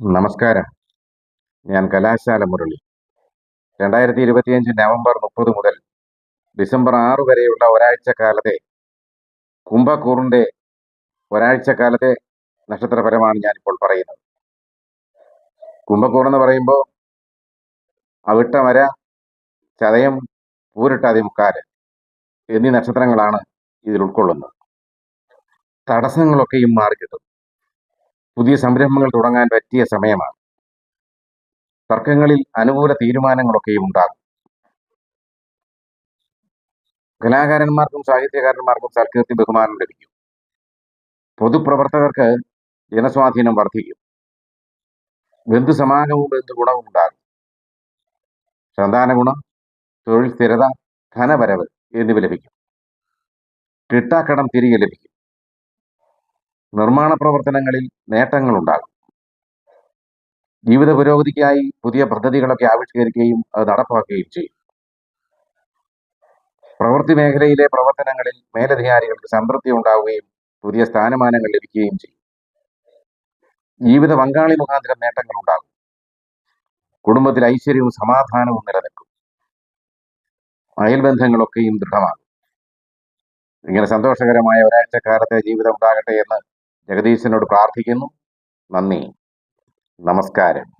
നമസ്കാരം. ഞാൻ കലാശാല മുരളി. രണ്ടായിരത്തി ഇരുപത്തിയഞ്ച് നവംബർ മുപ്പത് മുതൽ ഡിസംബർ ആറ് വരെയുള്ള ഒരാഴ്ച കാലത്തെ കുംഭക്കൂറിന്റെ ഒരാഴ്ചക്കാലത്തെ നക്ഷത്രപരമാണ് ഞാനിപ്പോൾ പറയുന്നത്. കുംഭക്കൂർ എന്ന് പറയുമ്പോൾ അവിട്ട വര ചതയം പൂരിട്ടാതി മുക്കാൽ എന്നീ നക്ഷത്രങ്ങളാണ് ഇതിൽ ഉൾക്കൊള്ളുന്നത്. തടസ്സങ്ങളൊക്കെയും മാറിക്കിട്ടും. പുതിയ സംരംഭങ്ങൾ തുടങ്ങാൻ പറ്റിയ സമയമാണ്. തർക്കങ്ങളിൽ അനുകൂല തീരുമാനങ്ങളൊക്കെയും ഉണ്ടാകും. കലാകാരന്മാർക്കും സാഹിത്യകാരന്മാർക്കും സൽകീർത്തി ബഹുമാനം ലഭിക്കും. പൊതുപ്രവർത്തകർക്ക് ജനസ്വാധീനം വർദ്ധിക്കും. ബന്ധുസമാഗമവും ബന്ധുഗുണവും ഉണ്ടാകും. സന്താന ഗുണം തൊഴിൽ സ്ഥിരത ധനവരവ് എന്നിവ ലഭിക്കും. കിട്ടാക്കടം തിരികെ ലഭിക്കും. നിർമ്മാണ പ്രവർത്തനങ്ങളിൽ നേട്ടങ്ങൾ ഉണ്ടാകും ജീവിത പുരോഗതിക്കായി പുതിയ പദ്ധതികളൊക്കെ ആവിഷ്കരിക്കുകയും അത് നടപ്പാക്കുകയും ചെയ്യും. പ്രവൃത്തി മേഖലയിലെ പ്രവർത്തനങ്ങളിൽ മേലധികാരികൾക്ക് സംതൃപ്തി ഉണ്ടാവുകയും പുതിയ സ്ഥാനമാനങ്ങൾ ലഭിക്കുകയും ചെയ്യും. ജീവിത പങ്കാളി മുഖാന്തരം നേട്ടങ്ങൾ ഉണ്ടാകും കുടുംബത്തിൽ ഐശ്വര്യവും സമാധാനവും നിലനിൽക്കും. അയൽബന്ധങ്ങളൊക്കെയും ദൃഢമാകും. ഇങ്ങനെ സന്തോഷകരമായ ഒരാഴ്ചക്കാലത്തെ ജീവിതം ഉണ്ടാകട്ടെ എന്ന് ജഗദീശനോട് പ്രാർത്ഥിക്കുന്നു. നന്ദി. നമസ്കാരം.